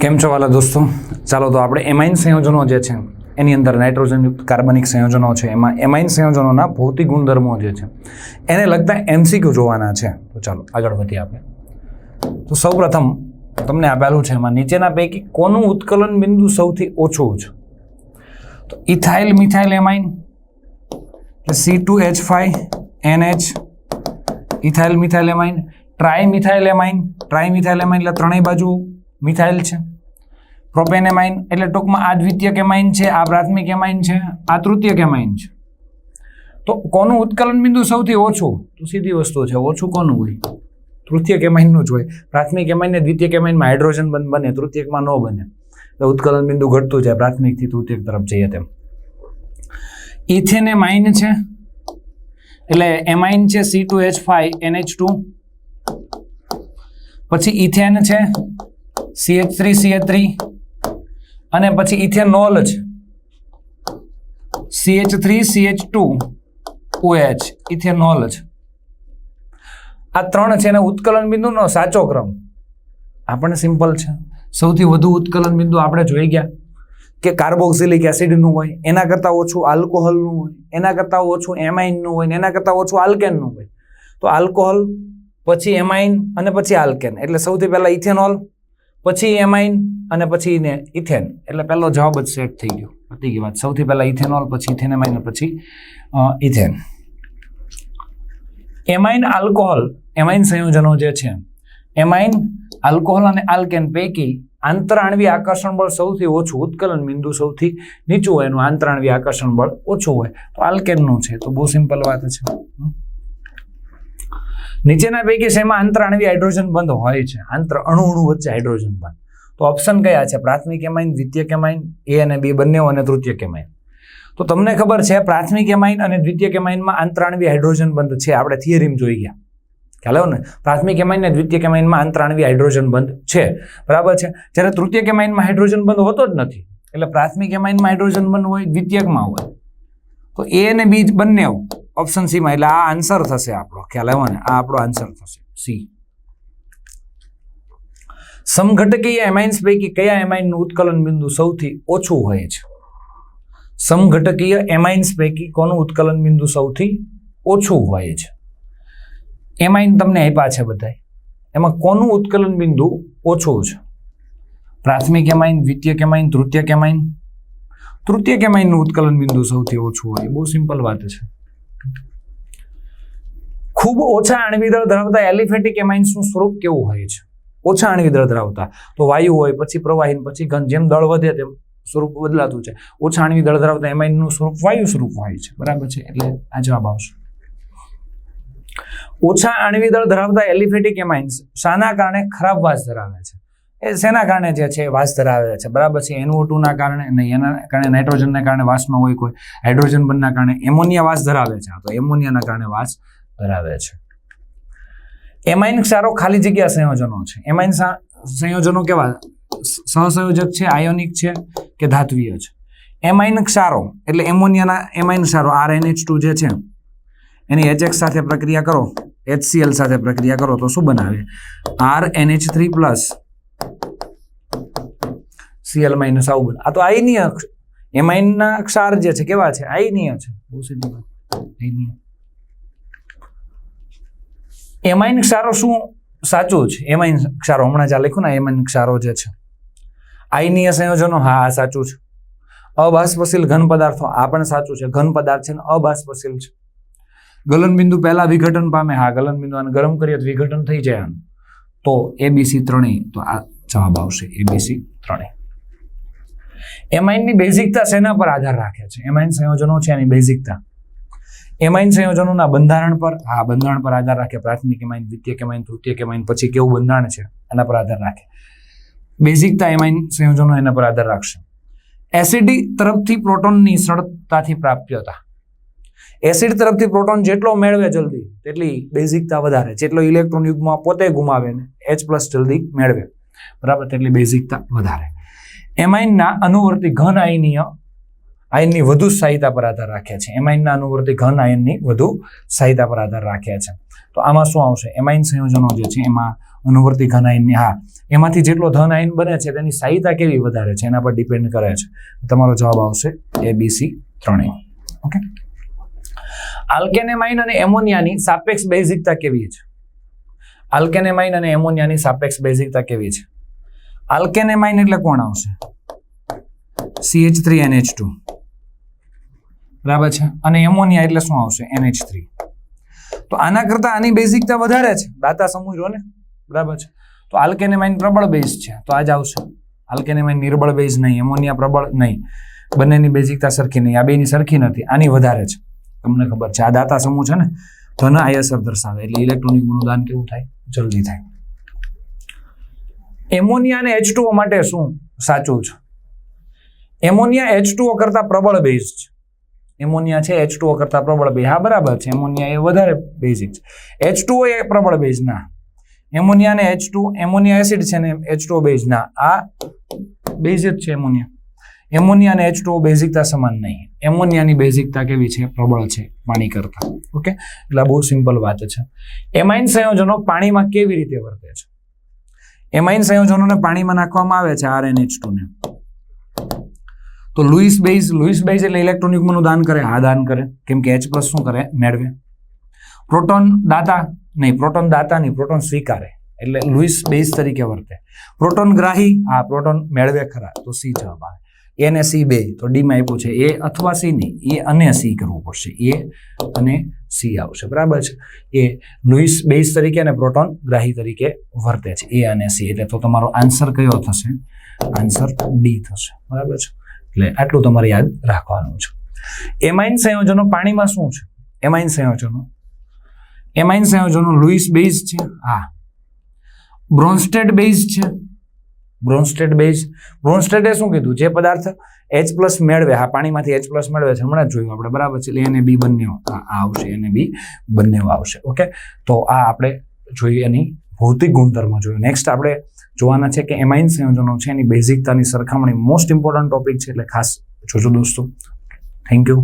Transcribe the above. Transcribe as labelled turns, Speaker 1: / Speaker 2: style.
Speaker 1: કેમ છો વાલા દોસ્તો? ચાલો તો આપણે એમાઇન સંયોજનો જે છે, એની અંદર નાઇટ્રોજનયુક્ત કાર્બનિક સંયોજનો છે. એમાં એમાઇન સંયોજનોના ભૌતિક ગુણધર્મો જે છે, એને લગતા એમસીક્યુ જોવાના છે. તો ચાલો આગળ વધીએ આપણે. તો સૌપ્રથમ તમને આપેલું છે, એમાં નીચેના પૈકી કોનું ઉત્કલન બિંદુ સૌથી ઓછું છે? તો ethyl, methyl, amine C two H five N H ethyl, methyl, amine tri methyl amine tri methyl amine, એટલે ત્રણેય બાજુ મિથાઇલ છે. પ્રોપેન એમાઇન એટલે ટૂંકમાં આ દ્વિતીય કેમાઇન છે, આ પ્રાથમિક કેમાઇન છે, આ તૃતીય કેમાઇન છે. તો કોનું ઉત્કલન બિંદુ સૌથી ઓછું? તો સીધી વસ્તુ છે, ઓછું કોનું હોય? તૃતીય કેમાઇનનું જ હોય. પ્રાથમિક કેમાઇનને દ્વિતીય કેમાઇનમાં હાઇડ્રોજન બંધ બને, તૃતીયકમાં ન બને. એટલે ઉત્કલન બિંદુ ઘટતું જાય, પ્રાથમિકથી તૃતીય તરફ જઈએ તેમ. ઇથેન માઇન છે, એટલે એમાઇન છે C two H five NH two પછી ઇથેન છે સીએચ થ્રી સીએચ થ્રી અને પછી ઇથેનોલ છે CH three CH two OH ethanol છે આ ત્રણ છે એને ઉત્કલન બિંદુનો સાચો ક્રમ. આપણને સિમ્પલ છે. સૌથી વધુ ઉત્કલન બિંદુ આપણે જોઈ ગયા કે કાર્બોક્સિલિક એસિડનું હોય, એના કરતાં ઓછું આલ્કોહોલનું હોય, એના કરતાં ઓછું એમાઇનનું હોય એના કરતાં ઓછું આલ્કેનનું હોય. તો આલ્કોહોલ, પછી એમાઇન અને પછી આલ્કેન. એટલે સૌથી પહેલાં ઇથેનોલ પછી એમાઇન અને પછી ને ઇથેન. એટલે પહેલો જવાબ જ સેટ થઈ ગયો. પતી ગઈ વાત. સૌથી પહેલાં ઇથેનોલ, પછી ઇથેનેમાઇન પછી ઇથેન. એમાઇન આલ્કોહોલ, એમાઇન સંયોજનો જે છે, એમાઇન આલ્કોહોલ અને આલ્કેન પૈકી આંતરાણવી આકર્ષણ બળ સૌથી ઓછું, ઉત્કલન બિંદુ સૌથી નીચું હોય એનું આંતરાણવી આકર્ષણ બળ ઓછું હોય. તો આલ્કેનનું છે. તો બહુ સિમ્પલ વાત છે. નીચેના પૈકી શેમાં આંતરાણવી હાઇડ્રોજન બંધ હોય છે. આંતર અણુ અણુ વચ્ચે હાઇડ્રોજન બંધ. તો ઓપ્શન કયા છે? પ્રાથમિક એમાઇન દ્વિતીય કેમાઇન, એ અને બી બંને અને તૃતીય કેમાઇન. તો તમને ખબર છે, પ્રાથમિક એમાઇન અને દ્વિતીયક એમાઇનમાં આંતરાણવી હાઇડ્રોજન બંધ છે. આપણે થિયરીમ જોઈ ગયા. ખ્યાલ આવ્યો ને? પ્રાથમિક એમાઇન અને દ્વિતીયક એમાઇનમાં આંતરાણવી હાઇડ્રોજન બંધ છે. બરાબર છે? જ્યારે તૃતીય કેમાઇનમાં હાઇડ્રોજન બંધ હોતો જ નથી. એટલે પ્રાથમિક એમાઇનમાં હાઇડ્રોજન બંધ હોય, દ્વિતીયકમાં હોય. તો એ અને બી બંને ઓપ્શન સીમાં એટલે આ આન્સર થશે આપણો, ખ્યાલ આવ્યો ને? આ આપણો આન્સર થશે. સી સમઘટકીય એમાઇન્સ પૈકી કયા એમાઇનનું ઉત્કલન બિંદુ સૌથી ઓછું હોય છે? સમઘટકીય એમાઇન્સ પૈકી કોનું ઉત્કલન બિંદુ સૌથી ઓછું હોય છે? એમાઇન તમને આપ્યા છે બધાય એમાં કોનું ઉત્કલન બિંદુ ઓછું છે? પ્રાથમિક એમાઇન દ્વિતીય કેમાઇન તૃતીયક કેમાઇન તૃતીય કેમાઇનનું ઉત્કલન બિંદુ સૌથી ઓછું હોય. બહુ સિમ્પલ વાત છે. ખૂબ ઓછા અણવી દળ ધરાવતા એલિફેટિક એમાઇન્સનું સ્વરૂપ કેવું હોય છે? ઓછા અણવી દળ ધરાવતા તો વાયુ હોય, પછી પ્રવાહીન, પછી ઘન, જેમ દળ વધે તેમ સ્વરૂપ બદલાતું છે. ઓછા અણવી દળ ધરાવતા એમાઇનનું સ્વરૂપ વાયુ સ્વરૂપ હોય છે. બરાબર છે? એટલે આ જવાબ આવશે. ઓછા અણવી દળ ધરાવતા એલિફેટિક એમાઇન્સ શાના કારણે ખરાબ વાસ ધરાવે છે. એ શેના કારણે જે છે વાસ ધરાવે છે? બરાબર છે? એનઓ ટુના કારણે નહીં એના કારણે નાઇટ્રોજનના કારણે વાસમાં હોય કોઈ. હાઇડ્રોજન બંધના કારણે એમોનિયા વાસ ધરાવે છે. તો એમોનિયાના કારણે વાસ ધરાવે છે. એમાઇન ક્ષારો ખાલી જગ્યા સંયોજનો છે. એમાઇન સંયોજનો કેવા? સહસંયોજક છે, આયોનિક છે કે ધાત્વીય છે? એમાઇન ક્ષારો એટલે એમોનિયાના એમાઇન ક્ષારો આર એનએચ ટુ જે છે, એની એચએક્સ સાથે પ્રક્રિયા કરો HCl સાથે પ્રક્રિયા કરો, તો શું બનાવે? R NH three plus CL minus આવું બને. આ તો આઈનીય એમાઇનના ક્ષાર જે છે, કેવા છે? આઈનીય છે. બહુ સીધી વાત. આયનીય. એમાઇન ક્ષારો શું? સાચું છે એમાઇન ક્ષારો. હમણાં જ લખ્યું ને એમાઇન ક્ષારો જે છે. આયનીય સંયોજનો, હા આ સાચું છે અબાષ્પશીલ ઘન પદાર્થો, આ પણ સાચું છે. ઘન પદાર્થ છે ને અબાષ્પશીલ છે. ગલનબિંદુ પહેલા વિઘટન પામે. હા ગલનબિંદુ આને ગરમ કરીએ તો વિઘટન થઈ જાય આનું. તો એબીસી ત્રણેય, તો આ જવાબ આવશે એબીસી ત્રણેય. એમાઇનની બેઝિકતા શેના પર આધાર રાખે છે? એમાઇન સંયોજનો છે એની બેઝિકતા. એમાઇન સંયોજનોના બંધારણ પર? હા બંધારણ પર આધાર રાખે પ્રાથમિક એમાઇન દ્વિતીય એમાઇન તૃતીય એમાઇન પછી કેવું બંધારણ છે એના પર આધાર રાખે. બેઝિકતા એમાઇન સંયોજનો એના પર આધાર રાખશે. એસિડી તરફથી પ્રોટોનની સરળતાથી પ્રાપ્યતા. એસિડ તરફથી પ્રોટોન જેટલો મેળવે જલ્દી તેટલી બેઝિકતા વધારે. જેટલો ઇલેક્ટ્રોન યુગમાં પોતે ગુમાવે ને એચ પ્લસ જલ્દી મેળવે. બરાબર તેટલી બેઝિકતા વધારે. એમાઇનના અનુવર્તી ઘન આયનીય આયનની વધુ સહાયતા પર આધાર રાખે છે. એમાઇનના અનુવર્તી ઘન આયનની વધુ સહાયતા પર આધાર રાખ્યા છે. તો આમાં શું આવશે? એમાઇન સંયોજનો જે છે, એમાં અનુવર્તી ઘન આયનની, હા, એમાંથી જેટલો ધન આયન બને છે, તેની સહાયતા કેવી વધારે છે, એના પર ડિપેન્ડ કરે છે. તમારો જવાબ આવશે એ બી સી ત્રણેય. ઓકે? આલ્કેનેમાઇન અને એમોનિયાની સાપેક્ષ બેઝિકતા કેવી છે? આલ્કેનેમાઇન અને એમોનિયાની સાપેક્ષ બેઝિકતા કેવી છે? આલ્કેનેમાઇન એટલે કોણ આવશે? સીએચ થ્રી એનએચ ટુ બરાબર છે? અને એમોનિયા એટલે શું આવશે? એનએચ થ્રી તો આના કરતાં આની બેઝિકતા વધારે છે. દાતા સમૂહ જો ને બરાબર છે? તો આલ્કેનેમાઇન પ્રબળ બેઝ છે. તો આ જ આવશે. આલ્કેનેમાઇન નિર્બળ બેઝ નહીં, એમોનિયા પ્રબળ નહીં. બંનેની બેઝિકતા સરખી નહીં. આ બેની સરખી નથી. આની વધારે છે. તમને ખબર છે. આ દાતા સમૂહ છે ને, ધન આયસર દર્શાવે. એટલે ઇલેક્ટ્રોનિક દાન કેવું થાય? જલ્દી થાય. એમોનિયા અને એચ માટે શું સાચું છે? એમોનિયા એચ કરતાં પ્રબળ બેઝ છે. એમોનિયા છે એચ કરતાં પ્રબળ બેઝ હા, બરાબર છે. એમોનિયા એ વધારે બેઝિક છે. એચ એ પ્રબળ બેઝ ના. એમોનિયા ને એચ એમોનિયા એસિડ છે ને એચ બેઝ ના. આ બેઝ જ છે એમોનિયા. એમોનિયા અને એચ બેઝિકતા સમાન નહીં. એમોનિયાની બેઝિકતા કેવી છે? પ્રબળ છે, પાણી કરતાં. ઓકે? એટલે બહુ સિમ્પલ વાત છે. એમાઇન સંયોજનો પાણીમાં કેવી રીતે વર્તે છે? એમાઇન સંયોજનોને પાણીમાં નાખવામાં આવે છે આર એન એચ ને. તો લુઈસ બેઝ લુઈસ બેઝ એટલે ઇલેક્ટ્રોનિકનું દાન કરે? હા, દાન કરે. કેમ કે એચ પ્લસ શું કરે? મેળવે. પ્રોટોન દાતા નહીં, પ્રોટોન દાતા નહીં, પ્રોટોન સ્વીકારે. એટલે લુઈસ બેઝ તરીકે વર્તે. પ્રોટોન ગ્રાહી? હા, પ્રોટોન મેળવે ખરા. તો સી જવાબ આવે. એ ને સી બે, તો ડીમાં આપ્યું છે એ અથવા સી નહીં. એ અને સી કરવું પડશે. એ અને સી આવશે. બરાબર છે? એ લુઈસ બેઝ તરીકે અને પ્રોટોન ગ્રાહી તરીકે વર્તે છે. એ અને સી એટલે તો તમારો આન્સર કયો થશે? આન્સર ડી થશે. બરાબર છે? એટલે આટલું તમારે યાદ રાખવાનું છે. એમાઇન સંયોજનો પાણીમાં શું છે? એમાઇન સંયોજનો. એમાઇન સંયોજનો લુઈસ બેઝ છે? હા. બ્રોન્સ્ટેડ બેઝ છે? બ્રોન્સ્ટેડ બેઝ બ્રોન્સ્ટેડે શું કીધું? જે પદાર્થ એચ પ્લસ મેળવે. હા, પાણીમાંથી એચ પ્લસ મેળવે છે. હમણાં જ જોયું આપણે. બરાબર છે? એને બી બંને આવશે. એને બી બંને આવશે. ઓકે તો આ આપણે જોઈએ એની ભૌતિક ગુણધર્મ જોયું નેક્સ્ટ આપણે જોવાના છે કે એમાઇન સંયોજનો છે, એની બેઝિકતાની સરખામણી મોસ્ટ ઇમ્પોર્ટન્ટ ટોપિક છે, એટલે ખાસ જોજો દોસ્તો. Thank you